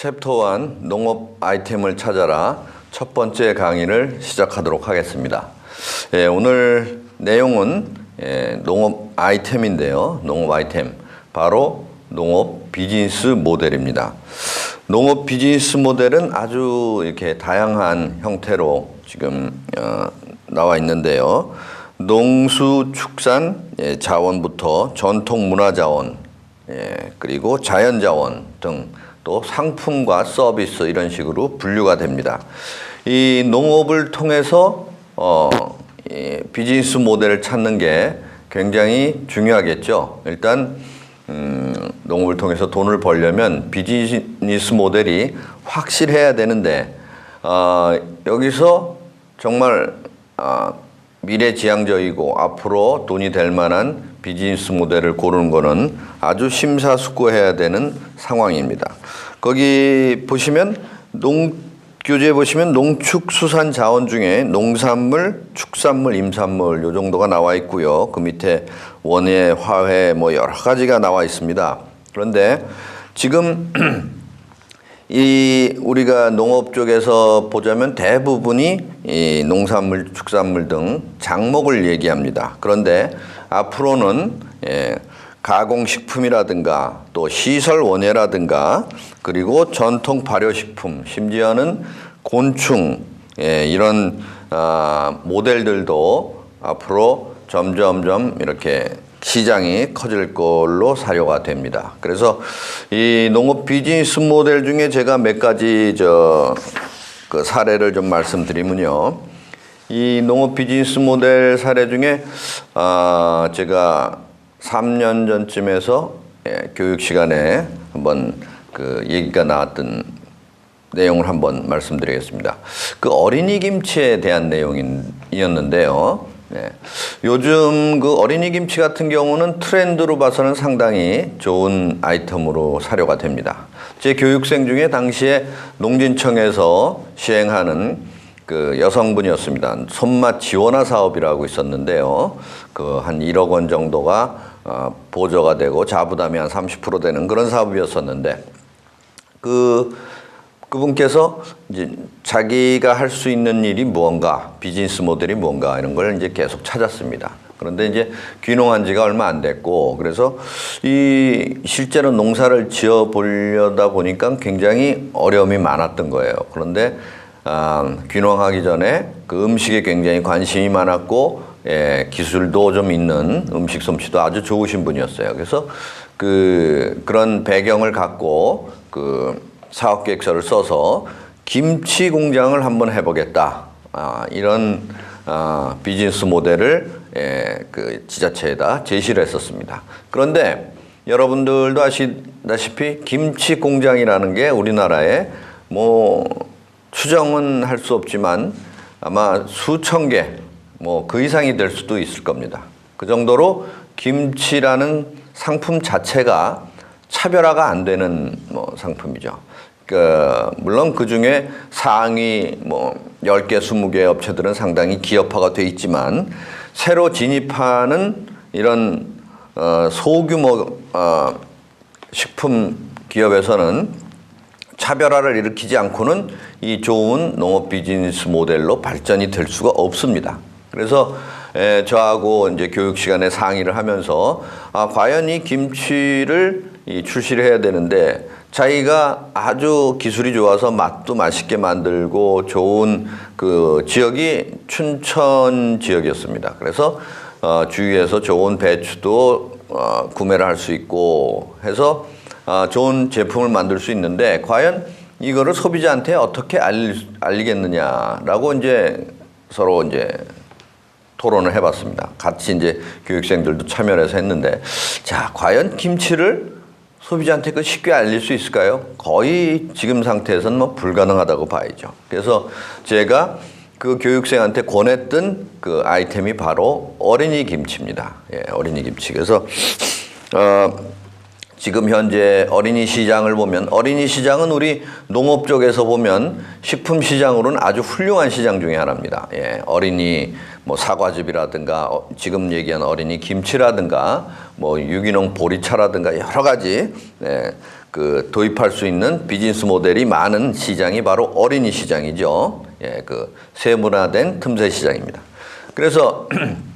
챕터 1 농업 아이템을 찾아라 첫 번째 강의를 시작하도록 하겠습니다. 예, 오늘 내용은 예, 농업 아이템인데요. 농업 아이템 바로 농업 비즈니스 모델입니다. 농업 비즈니스 모델은 아주 이렇게 다양한 형태로 지금 어, 나와 있는데요. 농수 축산 예, 자원부터 전통 문화 자원, 예, 그리고 자연 자원 등 또 상품과 서비스 이런 식으로 분류가 됩니다. 이 농업을 통해서 어, 이 비즈니스 모델을 찾는 게 굉장히 중요하겠죠. 일단 음, 농업을 통해서 돈을 벌려면 비즈니스 모델이 확실해야 되는데 어, 여기서 정말 어, 미래지향적이고 앞으로 돈이 될 만한 비즈니스 모델을 고르는 거는 아주 심사숙고해야 되는 상황입니다. 거기 보시면 농 교재 보시면 농축수산 자원 중에 농산물, 축산물, 임산물 요 정도가 나와 있고요. 그 밑에 원예, 화훼 뭐 여러 가지가 나와 있습니다. 그런데 지금 이 우리가 농업 쪽에서 보자면 대부분이 이 농산물, 축산물 등 작목을 얘기합니다. 그런데 앞으로는 예, 가공식품이라든가 또 시설 원예라든가 그리고 전통 발효식품 심지어는 곤충 예, 이런 아, 모델들도 앞으로 점점점 이렇게 시장이 커질 걸로 사료가 됩니다. 그래서 이 농업 비즈니스 모델 중에 제가 몇 가지 저 그 사례를 좀 말씀드리면요. 이 농업 비즈니스 모델 사례 중에 아 제가 3년 전쯤에서 예, 교육 시간에 한번 그 얘기가 나왔던 내용을 한번 말씀드리겠습니다. 그 어린이 김치에 대한 내용이었는데요. 네. 요즘 그 어린이 김치 같은 경우는 트렌드로 봐서는 상당히 좋은 아이템으로 사료가 됩니다. 제 교육생 중에 당시에 농진청에서 시행하는 그 여성분이었습니다. 손맛 지원화 사업이라고 있었는데요. 그 한 1억 원 정도가 어, 보조가 되고 자부담이 한 30% 되는 그런 사업이었었는데 그 그분께서 이제 자기가 할 수 있는 일이 무언가, 비즈니스 모델이 무언가 이런 걸 이제 계속 찾았습니다. 그런데 이제 귀농한 지가 얼마 안 됐고 그래서 이 실제로 농사를 지어 보려다 보니까 굉장히 어려움이 많았던 거예요. 그런데 아, 귀농하기 전에 그 음식에 굉장히 관심이 많았고 예, 기술도 좀 있는 음식 솜씨도 아주 좋으신 분이었어요. 그래서 그 그런 배경을 갖고 그 사업 계획서를 써서 김치 공장을 한번 해보겠다. 아, 이런 아, 비즈니스 모델을 예, 그 지자체에다 제시를 했었습니다. 그런데 여러분들도 아시다시피 김치 공장이라는 게 우리나라에 뭐 추정은 할 수 없지만 아마 수천 개, 뭐 그 이상이 될 수도 있을 겁니다. 그 정도로 김치라는 상품 자체가 차별화가 안 되는 뭐 상품이죠. 그 물론 그 중에 상위 뭐 10개, 20개 업체들은 상당히 기업화가 돼 있지만 새로 진입하는 이런 어, 소규모 어, 식품 기업에서는 차별화를 일으키지 않고는 이 좋은 농업 비즈니스 모델로 발전이 될 수가 없습니다. 그래서 에, 저하고 이제 교육 시간에 상의를 하면서 아, 과연 이 김치를 이 출시를 해야 되는데 자기가 아주 기술이 좋아서 맛도 맛있게 만들고 좋은 그 지역이 춘천 지역이었습니다. 그래서 어, 주위에서 좋은 배추도 어, 구매를 할 수 있고 해서 어, 좋은 제품을 만들 수 있는데 과연 이거를 소비자한테 어떻게 알리, 알리겠느냐라고 이제 서로 이제 토론을 해봤습니다. 같이 이제 교육생들도 참여를 해서 했는데 자 과연 김치를 소비자한테 그 쉽게 알릴 수 있을까요? 거의 지금 상태에서는 뭐 불가능하다고 봐야죠. 그래서 제가 그 교육생한테 권했던 그 아이템이 바로 어린이 김치입니다. 예, 어린이 김치. 그래서 어, 지금 현재 어린이 시장을 보면 어린이 시장은 우리 농업 쪽에서 보면 식품 시장으로는 아주 훌륭한 시장 중에 하나입니다. 예, 어린이 뭐 사과즙이라든가 어, 지금 얘기한 어린이 김치라든가 뭐 유기농 보리차라든가 여러 가지 예, 그 도입할 수 있는 비즈니스 모델이 많은 시장이 바로 어린이 시장이죠. 예, 그 세분화된 틈새 시장입니다. 그래서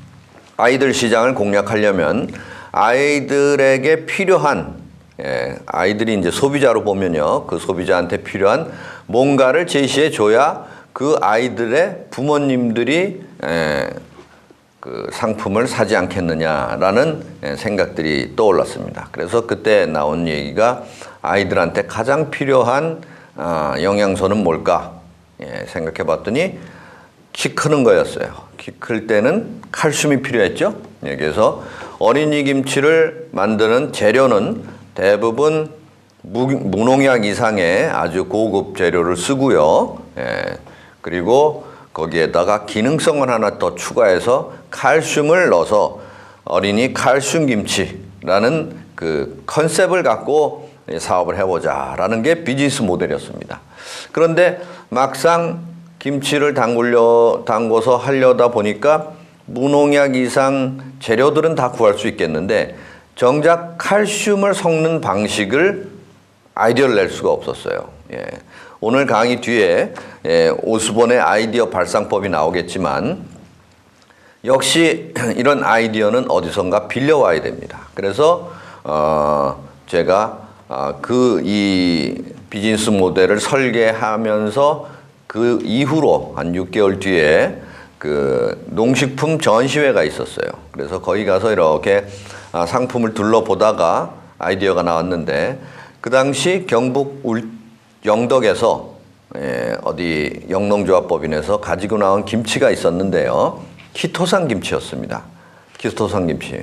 아이들 시장을 공략하려면 아이들에게 필요한 예, 아이들이 이제 소비자로 보면요, 그 소비자한테 필요한 뭔가를 제시해 줘야 그 아이들의 부모님들이 예, 그 상품을 사지 않겠느냐라는 예, 생각들이 떠올랐습니다. 그래서 그때 나온 얘기가 아이들한테 가장 필요한 아, 영양소는 뭘까 예, 생각해 봤더니 키 크는 거였어요. 키 클 때는 칼슘이 필요했죠. 예, 그래서 어린이 김치를 만드는 재료는 대부분 무, 무농약 이상의 아주 고급 재료를 쓰고요. 예, 그리고 거기에다가 기능성을 하나 더 추가해서 칼슘을 넣어서 어린이 칼슘 김치라는 그 컨셉을 갖고 사업을 해보자 라는 게 비즈니스 모델이었습니다. 그런데 막상 김치를 담글려 담궈서 하려다 보니까 무농약 이상 재료들은 다 구할 수 있겠는데 정작 칼슘을 섞는 방식을 아이디어를 낼 수가 없었어요. 예. 오늘 강의 뒤에 예, 오스본의 아이디어 발상법이 나오겠지만 역시 이런 아이디어는 어디선가 빌려와야 됩니다. 그래서 어, 제가 어, 그이 비즈니스 모델을 설계하면서 그 이후로 한 6개월 뒤에 그 농식품 전시회가 있었어요. 그래서 거기 가서 이렇게 아, 상품을 둘러보다가 아이디어가 나왔는데 그 당시 경북 울, 영덕에서 예, 어디 영농조합법인에서 가지고 나온 김치가 있었는데요. 키토산 김치였습니다. 키토산 김치.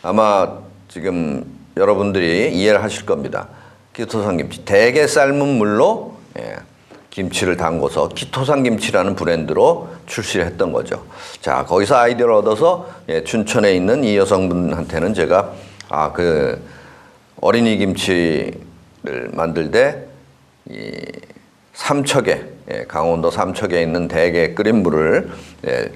아마 지금 여러분들이 이해를 하실 겁니다. 키토산 김치. 대게 삶은 물로 예, 김치를 담궈서 키토산 김치라는 브랜드로 출시를 했던 거죠. 자, 거기서 아이디어를 얻어서 예, 춘천에 있는 이 여성분한테는 제가 아, 그 어린이 김치를 만들 때 이 삼척에 예, 강원도 삼척에 있는 대게 끓인 물을 예,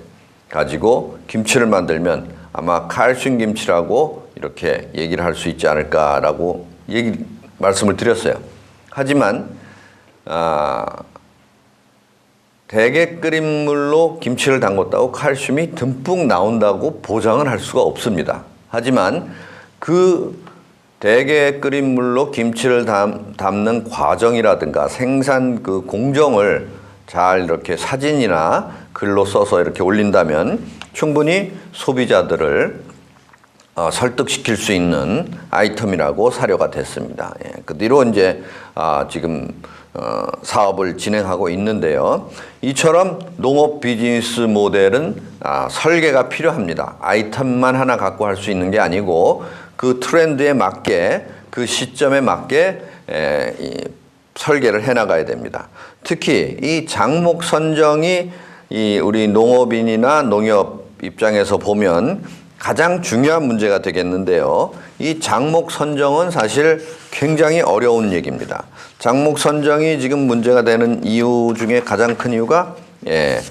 가지고 김치를 만들면 아마 칼슘 김치라고 이렇게 얘기를 할 수 있지 않을까라고 얘기 말씀을 드렸어요. 하지만 아, 대게 끓인 물로 김치를 담궜다고 칼슘이 듬뿍 나온다고 보장은 할 수가 없습니다. 하지만 그 대게 끓인 물로 김치를 담, 담는 과정이라든가 생산 그 공정을 잘 이렇게 사진이나 글로 써서 이렇게 올린다면 충분히 소비자들을 어, 설득시킬 수 있는 아이템이라고 사료가 됐습니다. 예, 그 뒤로 이제 아, 지금 어, 사업을 진행하고 있는데요. 이처럼 농업 비즈니스 모델은 아, 설계가 필요합니다. 아이템만 하나 갖고 할 수 있는 게 아니고 그 트렌드에 맞게 그 시점에 맞게 설계를 해 나가야 됩니다. 특히 이 장목 선정이 이 우리 농업인이나 농협 입장에서 보면 가장 중요한 문제가 되겠는데요. 이 장목 선정은 사실 굉장히 어려운 얘기입니다. 장목 선정이 지금 문제가 되는 이유 중에 가장 큰 이유가 예,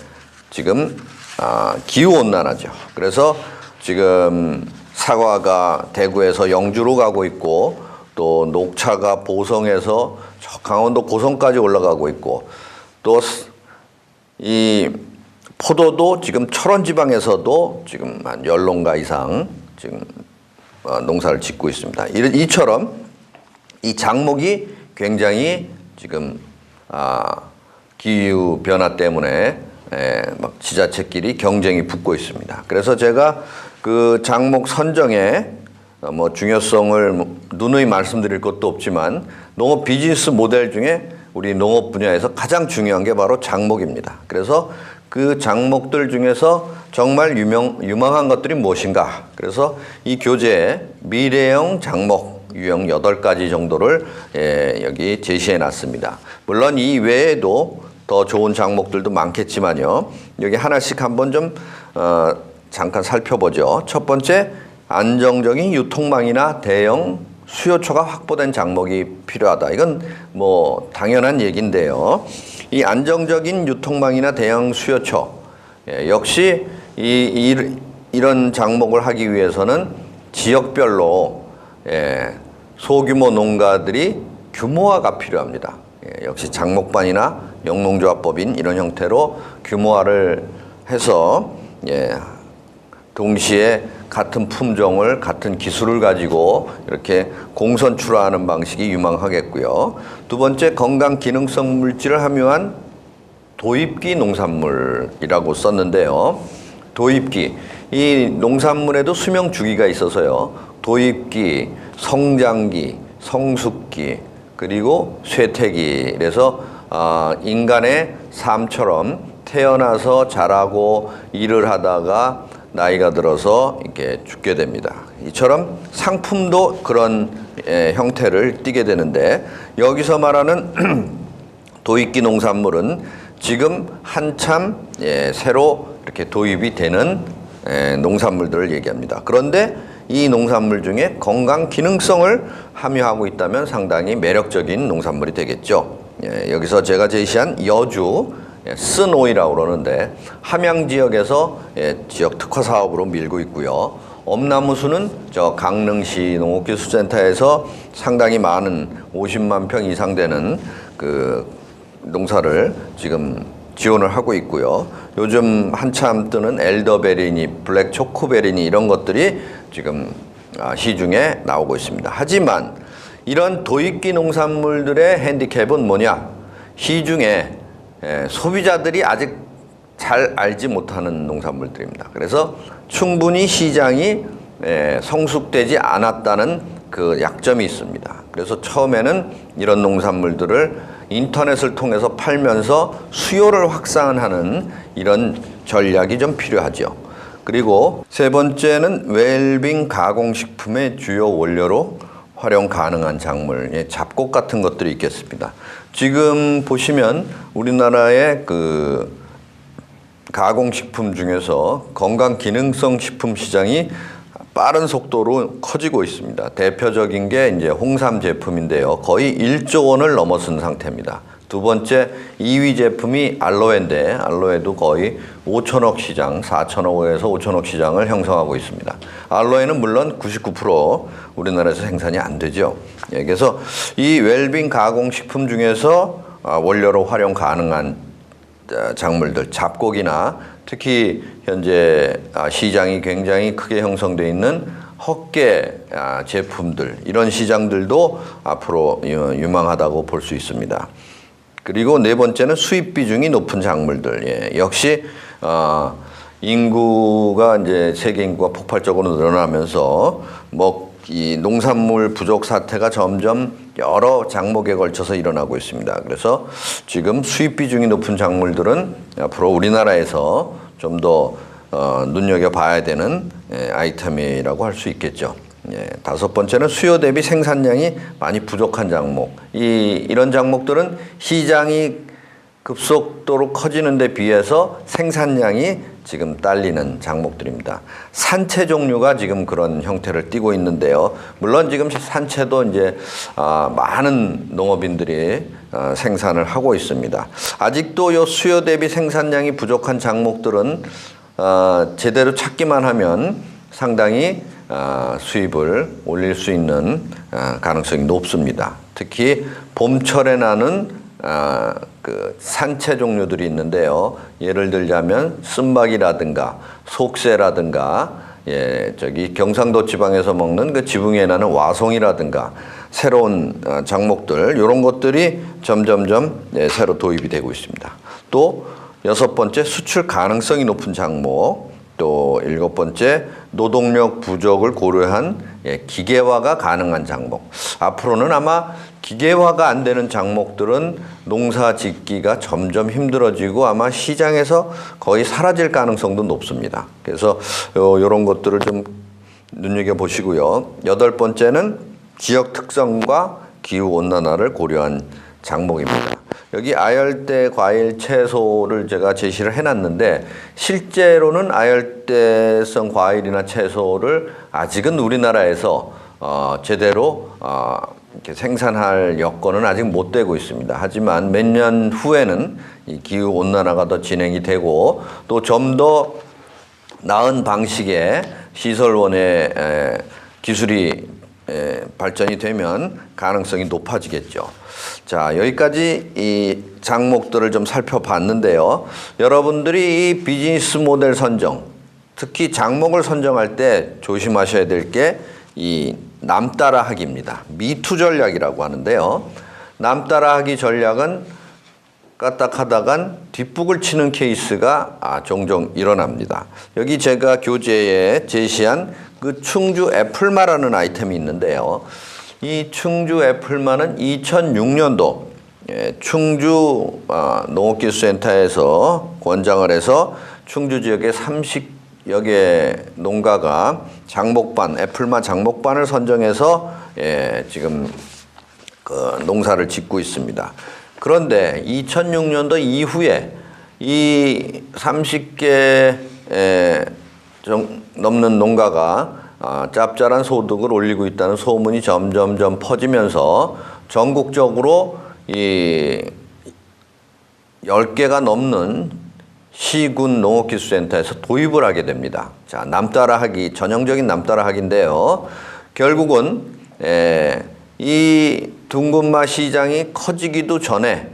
지금 아, 기후 온난화죠. 그래서 지금 사과가 대구에서 영주로 가고 있고 또 녹차가 보성에서 저 강원도 고성까지 올라가고 있고 또이 포도도 지금 철원 지방에서도 지금 한 열농가 이상 지금 어, 농사를 짓고 있습니다. 이- 이처럼 이 장목이 굉장히 지금 아, 기후 변화 때문에 에, 막 지자체끼리 경쟁이 붙고 있습니다. 그래서 제가 그 장목 선정에 어, 뭐 중요성을 뭐 누누이 말씀드릴 것도 없지만 농업 비즈니스 모델 중에 우리 농업 분야에서 가장 중요한 게 바로 장목입니다. 그래서 그 장목들 중에서 정말 유명 유망한 것들이 무엇인가? 그래서 이 교재에 미래형 장목 유형 8가지 정도를 예, 여기 제시해 놨습니다. 물론 이 외에도 더 좋은 장목들도 많겠지만요. 여기 하나씩 한번 좀 어, 잠깐 살펴보죠. 첫 번째 안정적인 유통망이나 대형 수요처가 확보된 장목이 필요하다. 이건 뭐 당연한 얘기인데요. 이 안정적인 유통망이나 대형 수요처 예, 역시 이, 이 이런 장목을 하기 위해서는 지역별로 예, 소규모 농가들이 규모화가 필요합니다. 예, 역시 장목반이나 영농조합법인 이런 형태로 규모화를 해서 예, 동시에 같은 품종을 같은 기술을 가지고 이렇게 공선 출하하는 방식이 유망하겠고요. 두 번째 건강 기능성 물질을 함유한 도입기 농산물이라고 썼는데요. 도입기 이 농산물에도 수명 주기가 있어서요. 도입기, 성장기, 성숙기 그리고 쇠퇴기 그래서 아, 인간의 삶처럼 태어나서 자라고 일을 하다가 나이가 들어서 이렇게 죽게 됩니다. 이처럼 상품도 그런 예, 형태를 띠게 되는데 여기서 말하는 도입기 농산물은 지금 한참 예, 새로 이렇게 도입이 되는 예, 농산물들을 얘기합니다. 그런데 이 농산물 중에 건강 기능성을 함유하고 있다면 상당히 매력적인 농산물이 되겠죠. 예, 여기서 제가 제시한 여주 예, 쓴 오이라고 그러는데 함양 지역에서 예, 지역 특화 사업으로 밀고 있고요. 엄나무수는 저 강릉시 농업기술센터에서 상당히 많은 50만 평 이상 되는 그 농사를 지금 지원을 하고 있고요. 요즘 한참 뜨는 엘더베리니, 블랙 초코베리니 이런 것들이 지금 아, 시중에 나오고 있습니다. 하지만 이런 도입기 농산물들의 핸디캡은 뭐냐? 시중에 예, 소비자들이 아직 잘 알지 못하는 농산물들입니다. 그래서 충분히 시장이 예, 성숙되지 않았다는 그 약점이 있습니다. 그래서 처음에는 이런 농산물들을 인터넷을 통해서 팔면서 수요를 확산하는 이런 전략이 좀 필요하죠. 그리고 세 번째는 웰빙 가공식품의 주요 원료로 활용 가능한 작물, 예, 잡곡 같은 것들이 있겠습니다. 지금 보시면 우리나라의 그 가공식품 중에서 건강 기능성 식품 시장이 빠른 속도로 커지고 있습니다. 대표적인 게 이제 홍삼 제품인데요. 거의 1조 원을 넘어선 상태입니다. 두 번째 2위 제품이 알로에인데 알로에도 거의 5천억 시장, 4천억에서 5천억 시장을 형성하고 있습니다. 알로에는 물론 99% 우리나라에서 생산이 안 되죠. 예, 그래서 이 웰빙 가공식품 중에서 아, 원료로 활용 가능한 어, 작물들, 잡곡이나 특히 현재 아, 시장이 굉장히 크게 형성돼 있는 헛개 아, 제품들 이런 시장들도 앞으로 유- 유망하다고 볼 수 있습니다. 그리고 네 번째는 수입 비중이 높은 작물들. 예, 역시 어, 인구가 이제 세계 인구가 폭발적으로 늘어나면서 뭐 이 농산물 부족 사태가 점점 여러 장목에 걸쳐서 일어나고 있습니다. 그래서 지금 수입 비중이 높은 작물들은 앞으로 우리나라에서 좀더 어, 눈여겨 봐야 되는 예, 아이템이라고 할 수 있겠죠. 예, 다섯 번째는 수요 대비 생산량이 많이 부족한 장목. 이 이런 장목들은 시장이 급속도로 커지는 데 비해서 생산량이 지금 딸리는 장목들입니다. 산채 종류가 지금 그런 형태를 띠고 있는데요. 물론 지금 산채도 이제 아, 많은 농업인들이 아, 생산을 하고 있습니다. 아직도 요 수요 대비 생산량이 부족한 장목들은 아, 제대로 찾기만 하면 상당히 아, 수입을 올릴 수 있는 아, 가능성이 높습니다. 특히 봄철에 나는 아, 그 산채 종류들이 있는데요. 예를 들자면 쓴박이라든가 속새라든가 예, 저기 경상도 지방에서 먹는 그 지붕에 나는 와송이라든가 새로운 어, 작목들 이런 것들이 점점점 예, 새로 도입이 되고 있습니다. 또 여섯 번째 수출 가능성이 높은 작목 또 일곱 번째 노동력 부족을 고려한 예, 기계화가 가능한 작목. 앞으로는 아마 기계화가 안 되는 작목들은 농사 짓기가 점점 힘들어지고 아마 시장에서 거의 사라질 가능성도 높습니다. 그래서 요, 요런 것들을 좀 눈여겨 보시고요. 여덟 번째는 지역 특성과 기후 온난화를 고려한 작목입니다. 여기 아열대 과일 채소를 제가 제시를 해놨는데 실제로는 아열대성 과일이나 채소를 아직은 우리나라에서 어, 제대로 어, 이렇게 생산할 여건은 아직 못 되고 있습니다. 하지만 몇 년 후에는 이 기후 온난화가 더 진행이 되고 또 좀 더 나은 방식의 시설원의 에, 기술이 에, 발전이 되면 가능성이 높아지겠죠. 자, 여기까지 이 장목들을 좀 살펴봤는데요. 여러분들이 이 비즈니스 모델 선정, 특히 장목을 선정할 때 조심하셔야 될 게 이 남따라하기입니다. 미투 전략이라고 하는데요. 남따라하기 전략은 까딱하다간 뒷북을 치는 케이스가 아, 종종 일어납니다. 여기 제가 교재에 제시한 그 충주 애플마라는 아이템이 있는데요. 이 충주 애플마는 2006년도 예, 충주 아, 농업기술센터에서 권장을 해서 충주 지역의 30여 개 농가가 장목반, 애플마 장목반을 선정해서 예, 지금 그 농사를 짓고 있습니다. 그런데 2006년도 이후에 이 30개 좀 넘는 농가가 아, 짭짤한 소득을 올리고 있다는 소문이 점점점 퍼지면서 전국적으로 이 10개가 넘는 시군 농업기술센터에서 도입을 하게 됩니다. 자, 남따라하기, 전형적인 남따라하기인데요. 결국은 에, 이 둥근마 시장이 커지기도 전에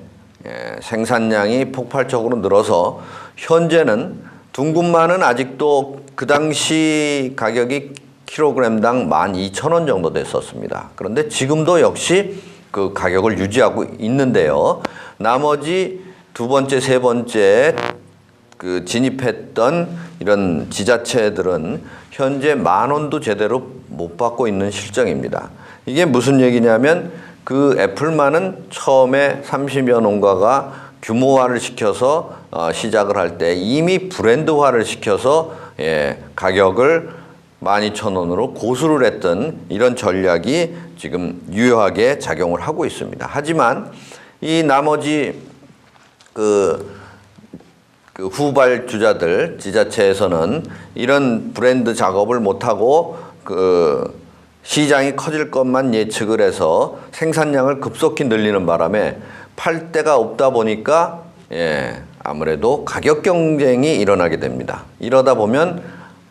에, 생산량이 폭발적으로 늘어서 현재는 둥근마는 아직도 그 당시 가격이 킬로그램당 12,000원 정도 됐었습니다. 그런데 지금도 역시 그 가격을 유지하고 있는데요. 나머지 두 번째, 세 번째 그 진입했던 이런 지자체들은 현재 만 원도 제대로 못 받고 있는 실정입니다. 이게 무슨 얘기냐면 그 애플만은 처음에 30여 농가가 규모화를 시켜서 어, 시작을 할 때 이미 브랜드화를 시켜서 예, 가격을 12,000원으로 고수를 했던 이런 전략이 지금 유효하게 작용을 하고 있습니다. 하지만 이 나머지 그, 그 후발 주자들 지자체에서는 이런 브랜드 작업을 못하고 그 시장이 커질 것만 예측을 해서 생산량을 급속히 늘리는 바람에 팔 데가 없다 보니까 예, 아무래도 가격 경쟁이 일어나게 됩니다. 이러다 보면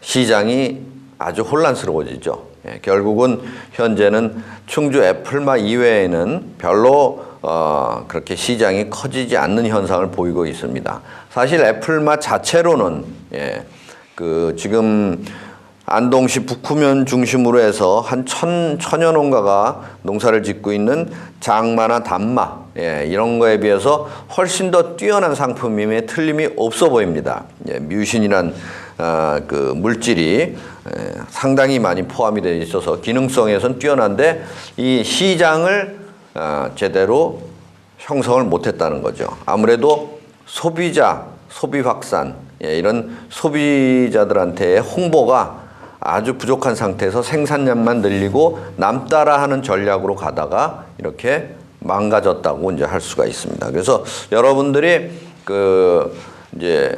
시장이 아주 혼란스러워지죠. 예, 결국은 현재는 충주 애플마 이외에는 별로 어, 그렇게 시장이 커지지 않는 현상을 보이고 있습니다. 사실 애플마 자체로는 예, 그 지금 안동시 북후면 중심으로 해서 한 천, 천여 농가가 농사를 짓고 있는 장마나 단마, 예, 이런 거에 비해서 훨씬 더 뛰어난 상품임에 틀림이 없어 보입니다. 예, 뮤신이란 아, 그 물질이 에, 상당히 많이 포함이 되어 있어서 기능성에선 뛰어난데 이 시장을 아, 제대로 형성을 못했다는 거죠. 아무래도 소비자, 소비 확산, 예, 이런 소비자들한테 홍보가 아주 부족한 상태에서 생산량만 늘리고 남따라 하는 전략으로 가다가 이렇게 망가졌다고 이제 할 수가 있습니다. 그래서 여러분들이 그 이제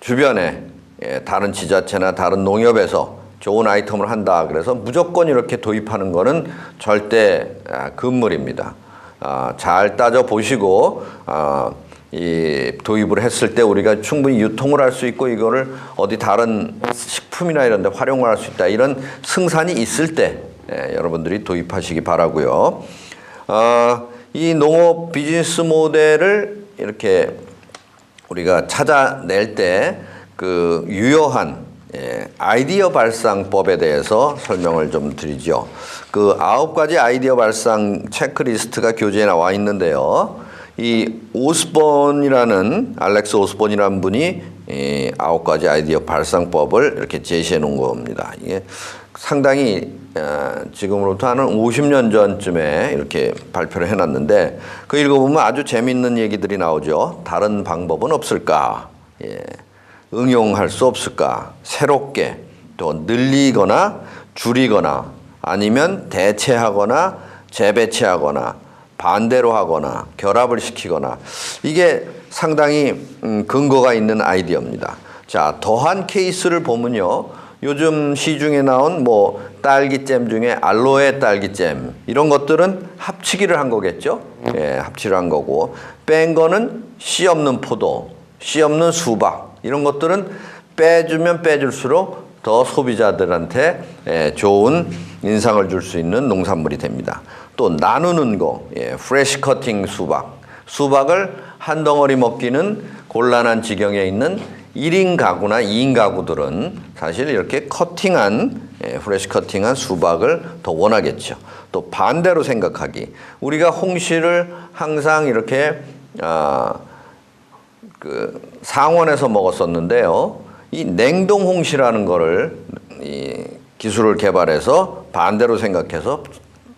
주변에 예, 다른 지자체나 다른 농협에서 좋은 아이템을 한다. 그래서 무조건 이렇게 도입하는 거는 절대 아, 금물입니다. 아, 잘 따져 보시고 아, 이 도입을 했을 때 우리가 충분히 유통을 할 수 있고 이거를 어디 다른 식품이나 이런 데 활용을 할 수 있다. 이런 승산이 있을 때 예, 여러분들이 도입하시기 바라고요. 어, 이 농업 비즈니스 모델을 이렇게 우리가 찾아낼 때 그 유효한 예, 아이디어 발상법에 대해서 설명을 좀 드리죠. 그 아홉 가지 아이디어 발상 체크리스트가 교재에 나와 있는데요. 이 오스본이라는 알렉스 오스본이라는 분이 이 아홉 가지 아이디어 발상법을 이렇게 제시해 놓은 겁니다. 이게 상당히 어, 지금으로부터 한 50년 전쯤에 이렇게 발표를 해놨는데 그 읽어보면 아주 재밌는 얘기들이 나오죠. 다른 방법은 없을까? 예. 응용할 수 없을까? 새롭게 또 늘리거나 줄이거나 아니면 대체하거나 재배치하거나 반대로 하거나 결합을 시키거나 이게 상당히 음, 근거가 있는 아이디어입니다. 자, 더한 케이스를 보면요. 요즘 시중에 나온 뭐 딸기잼 중에 알로에 딸기잼 이런 것들은 합치기를 한 거겠죠. 예, 합치를 한 거고 뺀 거는 씨 없는 포도, 씨 없는 수박 이런 것들은 빼주면 빼줄수록 더 소비자들한테 예, 좋은 인상을 줄 수 있는 농산물이 됩니다. 또 나누는 거, 예, 프레시 커팅 수박. 수박을 한 덩어리 먹기는 곤란한 지경에 있는 1인 가구나 2인 가구들은 사실 이렇게 커팅한 예, 프레시 커팅한 수박을 더 원하겠죠. 또 반대로 생각하기. 우리가 홍시를 항상 이렇게 아, 그 상원에서 먹었었는데요. 이 냉동 홍시라는 거를 이 기술을 개발해서 반대로 생각해서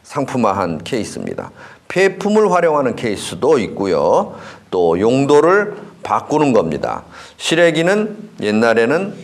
상품화한 케이스입니다. 폐품을 활용하는 케이스도 있고요. 또 용도를 바꾸는 겁니다. 시래기는 옛날에는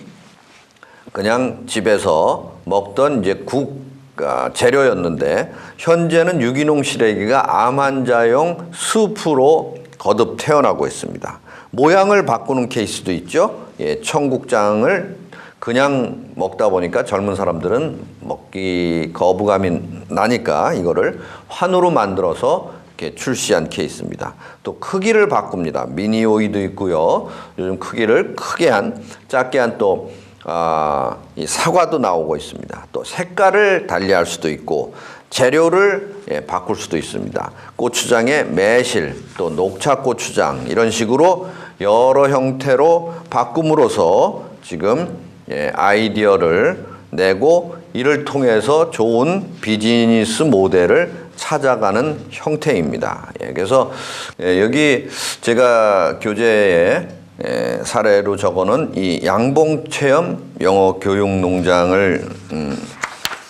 그냥 집에서 먹던 이제 국 아, 재료였는데 현재는 유기농 시래기가 암 환자용 수프로 거듭 태어나고 있습니다. 모양을 바꾸는 케이스도 있죠. 예, 청국장을 그냥 먹다 보니까 젊은 사람들은 먹기 거부감이 나니까 이거를 환으로 만들어서 이렇게 출시한 케이스입니다. 또 크기를 바꿉니다. 미니 오이도 있고요. 요즘 크기를 크게 한 작게 한또 아, 이 사과도 나오고 있습니다. 또 색깔을 달리할 수도 있고 재료를 예, 바꿀 수도 있습니다. 고추장의 매실, 또 녹차 고추장 이런 식으로 여러 형태로 바꿈으로써 지금 예, 아이디어를 내고 이를 통해서 좋은 비즈니스 모델을 찾아가는 형태입니다. 예, 그래서 예, 여기 제가 교재에 예, 사례로 적어놓은 이 양봉 체험 영어 교육 농장을 음,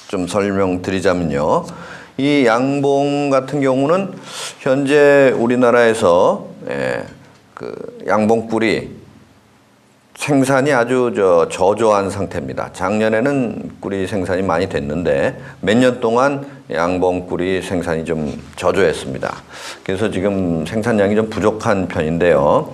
좀 설명드리자면요. 이 양봉 같은 경우는 현재 우리나라에서 예, 그 양봉 꿀이 생산이 아주 저 저조한 상태입니다. 작년에는 꿀이 생산이 많이 됐는데 몇 년 동안 양봉 꿀이 생산이 좀 저조했습니다. 그래서 지금 생산량이 좀 부족한 편인데요.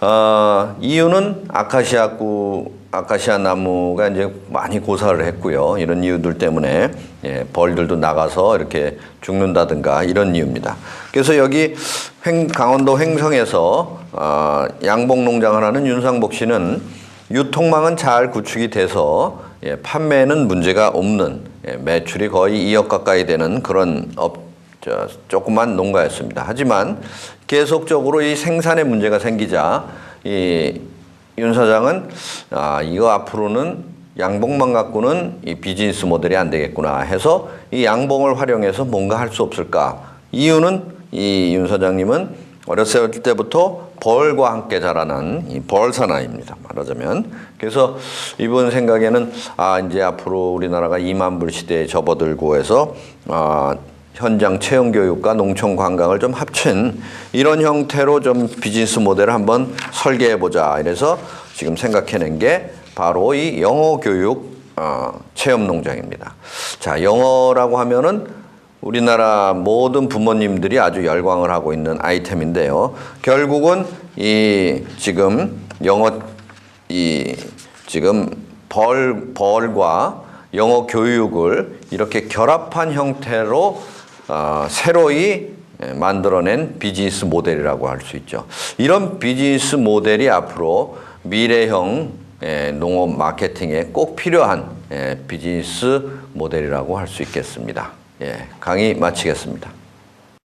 어, 이유는 아카시아 꿀, 아카시아 나무가 이제 많이 고사를 했고요. 이런 이유들 때문에 예, 벌들도 나가서 이렇게 죽는다든가 이런 이유입니다. 그래서 여기 횡, 강원도 횡성에서 어, 양봉 농장을 하는 윤상복 씨는 유통망은 잘 구축이 돼서 예, 판매는 문제가 없는 예, 매출이 거의 2억 가까이 되는 그런 업, 저, 조그만 농가였습니다. 하지만 계속적으로 이 생산에 문제가 생기자 이 윤 사장은 아, 이거 앞으로는 양봉만 갖고는 이 비즈니스 모델이 안 되겠구나 해서 이 양봉을 활용해서 뭔가 할 수 없을까? 이유는 이윤 사장님은 어렸을 때부터 벌과 함께 자라는 이 벌사나입니다. 말하자면. 그래서 이분 생각에는 아, 이제 앞으로 우리나라가 2만 불 시대에 접어들고 해서 아, 현장 체험 교육과 농촌 관광을 좀 합친 이런 형태로 좀 비즈니스 모델을 한번 설계해 보자. 이래서 지금 생각해낸 게 바로 이 영어 교육 어, 체험 농장입니다. 자, 영어라고 하면은 우리나라 모든 부모님들이 아주 열광을 하고 있는 아이템인데요. 결국은 이 지금 영어 이 지금 벌 벌과 영어 교육을 이렇게 결합한 형태로 어, 새로이 만들어낸 비즈니스 모델이라고 할 수 있죠. 이런 비즈니스 모델이 앞으로 미래형 예, 농업 마케팅에 꼭 필요한 예, 비즈니스 모델이라고 할 수 있겠습니다. 예, 강의 마치겠습니다.